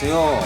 안녕하세요.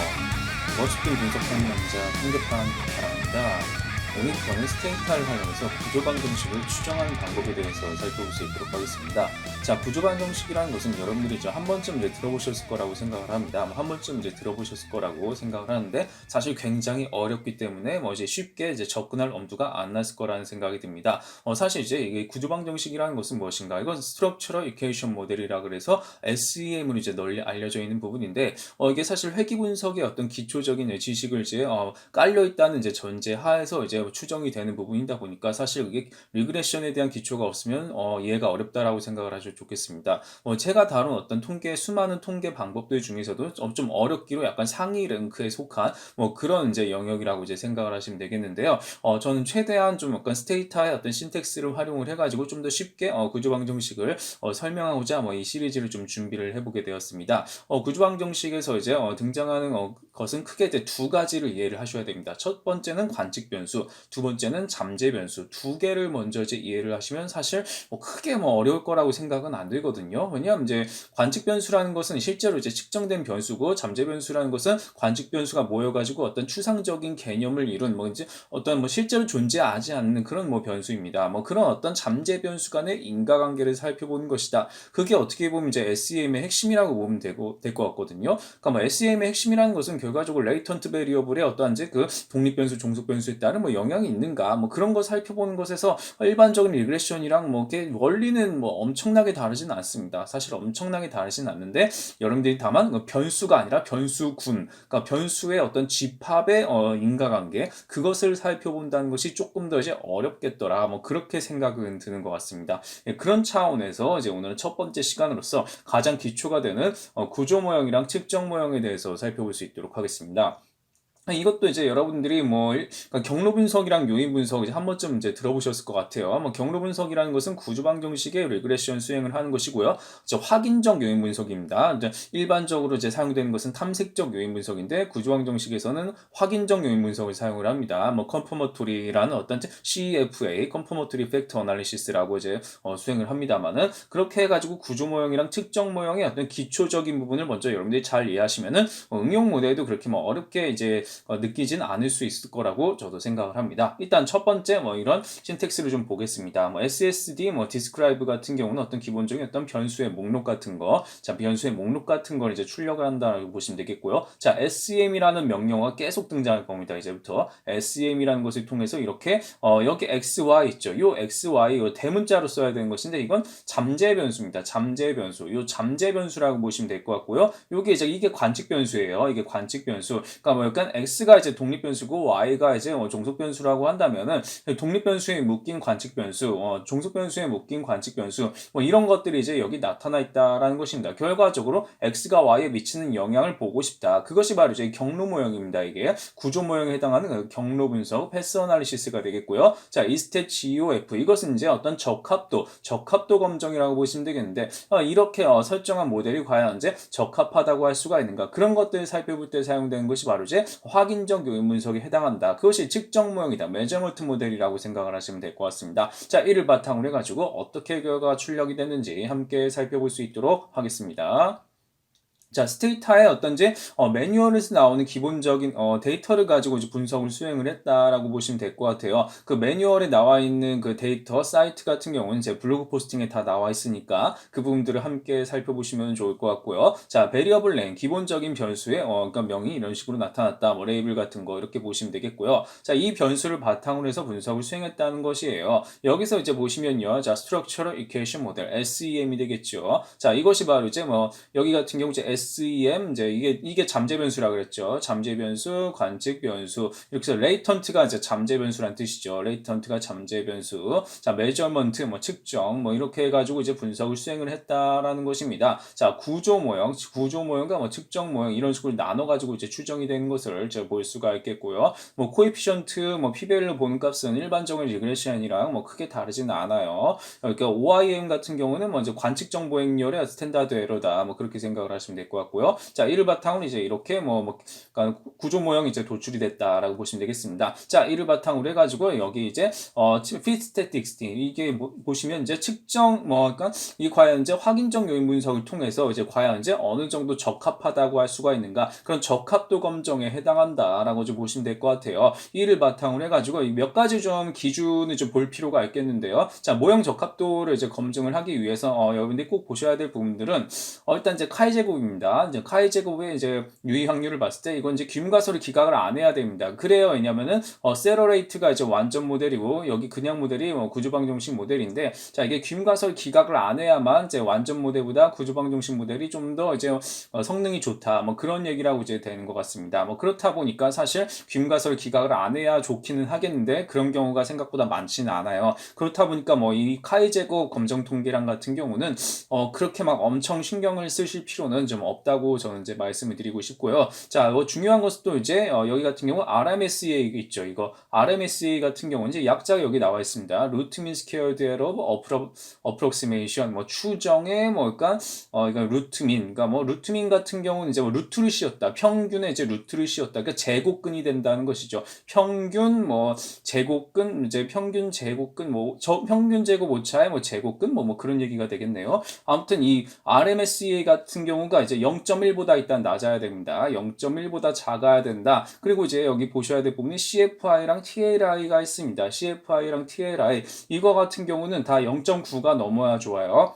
머스핀 분석하는 남자 통계판 바랍니다. 오늘 저는 스테이터를 활용해서 부조반 정식을 추정하는 방법에 대해서 살펴볼 수 있도록 하겠습니다. 자, 부조반 정식이라는 것은 여러분들이 이제 한 번쯤 이제 들어보셨을 거라고 생각을 합니다. 아마 한 번쯤 이제 들어보셨을 거라고 생각을 하는데 사실 굉장히 어렵기 때문에 뭐 이제 쉽게 이제 접근할 엄두가 안 났을 거라는 생각이 듭니다. 어, 사실 이제 이게 구조방 정식이라는 것은 무엇인가? 이건 스트럭처럴 이퀘이션 모델이라 그래서 SEM으로 이제 널리 알려져 있는 부분인데 어, 이게 사실 회귀 분석의 어떤 기초적인 지식을 이제 어, 깔려 있다는 이제 전제 하에서 이제 추정이 되는 부분이다 보니까 사실 이게 리그레션에 대한 기초가 없으면 어, 이해가 어렵다라고 생각을 하셔도 좋겠습니다. 어, 제가 다룬 어떤 통계 수많은 통계 방법들 중에서도 좀- 좀 어렵기로 약간 상위 랭크에 속한 뭐 그런 이제 영역이라고 이제 생각을 하시면 되겠는데요. 어, 저는 최대한 좀 약간 스테이터의 어떤 신텍스를 활용을 해가지고 좀 더 쉽게 어, 구조방정식을 어, 설명하고자 뭐 이 시리즈를 좀 준비를 해보게 되었습니다. 어, 구조방정식에서 이제 어, 등장하는 어, 것은 크게 이제 두 가지를 이해를 하셔야 됩니다. 첫 번째는 관측 변수, 두 번째는 잠재 변수. 두 개를 먼저 이제 이해를 하시면 사실 뭐 크게 뭐 어려울 거라고 생각은 안 들거든요. 왜냐하면 이제 관측 변수라는 것은 실제로 이제 측정된 변수고 잠재 변수라는 것은 관측 변수가 모여가지고 어떤 추상적인 개념을 이룬 뭐 이제 어떤 뭐 실제로 존재하지 않는 그런 뭐 변수입니다. 뭐 그런 어떤 잠재 변수 간의 인과관계를 살펴보는 것이다. 그게 어떻게 보면 이제 SEM의 핵심이라고 보면 되고 될 것 같거든요. 그러니까 뭐 SEM의 핵심이라는 것은 결과적으로 레이턴트 베리어블의 어떠한 이제 그 독립 변수, 종속 변수에 따른 뭐 영향이 있는가 뭐 그런 거 살펴보는 것에서 일반적인 리그레션이랑 뭐 이게 원리는 뭐 엄청나게 다르지는 않습니다. 사실 엄청나게 다르진 않는데 여러분들이 다만 그 변수가 아니라 변수군, 그러니까 변수의 어떤 집합의 어, 인과관계 그것을 살펴본다는 것이 조금 더 이제 어렵겠더라. 뭐 그렇게 생각은 드는 것 같습니다. 예, 그런 차원에서 이제 오늘 첫 번째 시간으로서 가장 기초가 되는 어, 구조 모형이랑 측정 모형에 대해서 살펴볼 수 있도록 하겠습니다. 아, 이것도 이제 여러분들이 뭐 일- 그러니까 경로 분석이랑 요인 분석 이제 한 번쯤 이제 들어보셨을 것 같아요. 뭐 경로 분석이라는 것은 구조 방 정식의 리그레션 수행을 하는 것이고요. 이제 확인적 요인 분석입니다. 이제 일반적으로 이제 사용되는 것은 탐색적 요인 분석인데 구조 방 정식에서는 확인적 요인 분석을 사용을 합니다. 뭐 컨퍼머토리라는 어떤 CFA 컨퍼머토리 팩터 어널리시스라고 이제 어, 수행을 합니다만은 그렇게 해가지고 구조 모형이랑 측정 모형의 어떤 기초적인 부분을 먼저 여러분들이 잘 이해하시면은 어, 응용 모델도 그렇게 뭐 어렵게 이제 어, 느끼진 않을 수 있을 거라고 저도 생각을 합니다. 일단 첫 번째 뭐 이런 신텍스를 좀 보겠습니다. 뭐 SSD, 뭐 describe 같은 경우는 어떤 기본적인 어떤 변수의 목록 같은 거, 자 변수의 목록 같은 걸 이제 출력을 한다라고 보시면 되겠고요. 자 SEM이라는 명령어가 계속 등장할 겁니다. 이제부터 SEM이라는 것을 통해서 이렇게 어, 여기 XY 있죠. 요 XY 요 대문자로 써야 되는 것인데 이건 잠재 변수입니다. 잠재 변수. 요 잠재 변수라고 보시면 될 것 같고요. 요게 이제 이게 관측 변수예요. 이게 관측 변수. 그러니까 뭐 약간 X가 이제 독립 변수고 Y가 이제 어, 종속 변수라고 한다면은 독립 변수에 묶인 관측 변수, 어, 종속 변수에 묶인 관측 변수, 뭐 이런 것들이 이제 여기 나타나 있다라는 것입니다. 결과적으로 X가 Y에 미치는 영향을 보고 싶다. 그것이 바로 이제 경로 모형입니다. 이게 구조 모형에 해당하는 그 경로 분석, 패스 어널리시스가 되겠고요. 자, 이스탯 GOF 이것은 이제 어떤 적합도, 적합도 검정이라고 보시면 되겠는데 어, 이렇게 어, 설정한 모델이 과연 이제 적합하다고 할 수가 있는가? 그런 것들을 살펴볼 때 사용되는 것이 바로 이제 확인적 요인 분석에 해당한다. 그것이 측정 모형이다. 메저먼트 모델이라고 생각을 하시면 될 것 같습니다. 자, 이를 바탕으로 해가지고 어떻게 결과가 출력이 됐는지 함께 살펴볼 수 있도록 하겠습니다. 자, 스테이터의 어떤지 어, 매뉴얼에서 나오는 기본적인 어, 데이터를 가지고 이제 분석을 수행을 했다라고 보시면 될 것 같아요. 그 매뉴얼에 나와 있는 그 데이터 사이트 같은 경우는 제 블로그 포스팅에 다 나와 있으니까 그 부분들을 함께 살펴보시면 좋을 것 같고요. 자, 베리어블 랭 기본적인 변수의 어, 그러니까 명이 이런 식으로 나타났다. 뭐 레이블 같은 거 이렇게 보시면 되겠고요. 자, 이 변수를 바탕으로 해서 분석을 수행했다는 것이에요. 여기서 이제 보시면요. 자, 스트럭처럴 이퀘이션 모델 SEM이 되겠죠. 자, 이것이 바로 이제 뭐 여기 같은 경우 이제 SEM 이제 이게 이게 잠재 변수라 그랬죠. 잠재 변수, 관측 변수. 이렇게 해서 레이턴트가 이제 잠재 변수란 뜻이죠. 레이턴트가 잠재 변수. 자, 메저먼트 뭐 측정 뭐 이렇게 해 가지고 이제 분석을 수행을 했다라는 것입니다. 자, 구조 모형, 구조 모형과 뭐 측정 모형 이런 식으로 나눠 가지고 이제 추정이 되는 것을 제가 볼 수가 있겠고요. 뭐 코에피션트 뭐 피벨로 보는 값은 일반적인 리그레션이랑 뭐 크게 다르지는 않아요. 그러니까 OIM 같은 경우는 먼저 관측 정보 행렬의 스탠다드 에러다 뭐 그렇게 생각을 하시면 될것 것 같고요. 자, 이를 바탕으로 이제 이렇게 뭐, 뭐 그러니까 구조 모형이 이제 도출이 됐다라고 보시면 되겠습니다. 자, 이를 바탕으로 해가지고 여기 이제 어, statistics 이게 뭐, 보시면 이제 측정 뭐 그러니까 이 과연 이제 확인적 요인 분석을 통해서 이제 과연 이제 어느 정도 적합하다고 할 수가 있는가 그런 적합도 검정에 해당한다라고 좀 보시면 될 것 같아요. 이를 바탕으로 해가지고 몇 가지 좀 기준을 좀 볼 필요가 있겠는데요. 자, 모형 적합도를 이제 검증을 하기 위해서 어, 여러분들이 꼭 보셔야 될 부분들은 어, 일단 이제 카이 제곱입니다. 이제 카이 제곱 의 이제 유의 확률을 봤을 때 이건 이제 귀음가소를 기각을 안 해야 됩니다. 그래요. 왜냐면은 어, 세러레이트가 이제 완전 모델이고 여기 그냥 모델이 뭐 구조방정식 모델인데 자 이게 귀음가소를 기각을 안 해야만 이제 완전 모델보다 구조방정식 모델이 좀 더 이제 어, 성능이 좋다. 뭐 그런 얘기라고 이제 되는 것 같습니다. 뭐 그렇다 보니까 사실 귀음가소를 기각을 안 해야 좋기는 하겠는데 그런 경우가 생각보다 많지는 않아요. 그렇다 보니까 뭐 이 카이 제곱 검정 통계량 같은 경우는 어 그렇게 막 엄청 신경을 쓰실 필요는 좀 없다고 저는 이제 말씀을 드리고 싶고요. 자, 뭐 중요한 것은 또 이제 어 여기 같은 경우 RMSA 있죠. 이거 RMSA 같은 경우는 이제 약자가 여기 나와 있습니다. 루트 민 스퀘어드 에러 어프록시메이션 뭐 추정의 뭐 그러니까 어 이거 루트 민 그러니까 뭐 루트 민 같은 경우는 이제 뭐 루트를 씌웠다. 평균의 이제 루트를 씌웠다. 그러니까 제곱근이 된다는 것이죠. 평균 뭐 제곱근 이제 평균 제곱근 뭐 저 평균 제곱 오차의 뭐 제곱근 뭐, 뭐 그런 얘기가 되겠네요. 아무튼 이 RMSA 같은 경우가 이제 0.1보다 일단 낮아야 됩니다. 0.1보다 작아야 된다. 그리고 이제 여기 보셔야 될 부분이 CFI랑 TLI가 있습니다. CFI랑 TLI 이거 같은 경우는 다 0.9가 넘어야 좋아요.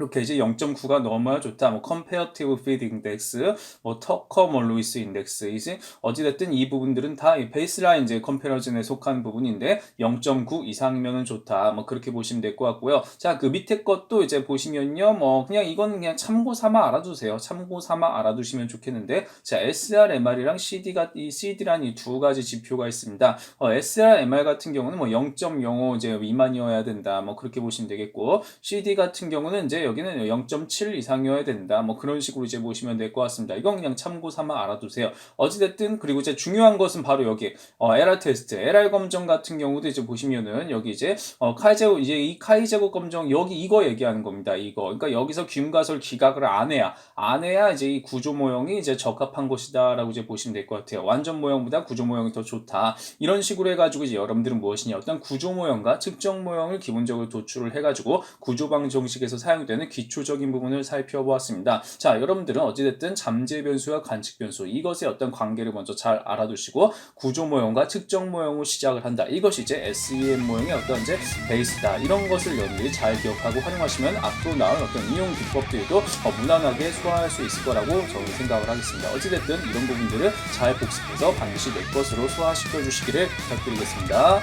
이렇게 이제 0.9가 넘어야 좋다. 뭐 컴페어티브 피드 인덱스, 뭐 터커 뭐 루이스 인덱스 이제 어찌 됐든 이 부분들은 다 베이스라인 이제 컴페러즌에 속한 부분인데 0.9 이상이면은 좋다. 뭐 그렇게 보시면 될 것 같고요. 자, 그 밑에 것도 이제 보시면요. 뭐 그냥 이건 그냥 참고 삼아 알아두세요. 참고 삼아 알아두시면 좋겠는데 자, SR, MR이랑 CD가 이 CD란 이 두 가지 지표가 있습니다. 어, SR, MR 같은 경우는 뭐 0.05 이제 미만이어야 된다. 뭐 그렇게 보시면 되겠고 CD 같은 경우는 이제 여기는 0.7 이상이어야 된다. 뭐 그런 식으로 이제 보시면 될 것 같습니다. 이건 그냥 참고 삼아 알아두세요. 어찌됐든 그리고 이제 중요한 것은 바로 여기 어, LR 테스트, LR 검정 같은 경우도 이제 보시면은 여기 이제 어, 카이제고 이제 이 카이제고 검정 여기 이거 얘기하는 겁니다. 이거 그러니까 여기서 귀음가설 기각을 안 해야 안 해야 이제 이 구조 모형이 이제 적합한 것이다라고 이제 보시면 될 것 같아요. 완전 모형보다 구조 모형이 더 좋다. 이런 식으로 해가지고 이제 여러분들은 무엇이냐 어떤 구조 모형과 측정 모형을 기본적으로 도출을 해가지고 구조 방 정식에서 사용되는 기초적인 부분을 살펴보았습니다. 자, 여러분들은 어찌됐든 잠재 변수와 관측 변수 이것의 어떤 관계를 먼저 잘 알아두시고 구조 모형과 측정 모형으로 시작을 한다. 이것이 이제 SEM 모형의 어떤 이제 베이스다. 이런 것을 여러분들이 잘 기억하고 활용하시면 앞으로 나올 어떤 이용 기법들도 어, 무난하게 소화할 수 있을 거라고 저는 생각을 하겠습니다. 어찌됐든 이런 부분들을 잘 복습해서 반드시 내 것으로 소화시켜 주시기를 부탁드리겠습니다.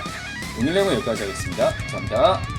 오늘 내용은 여기까지 하겠습니다. 감사합니다.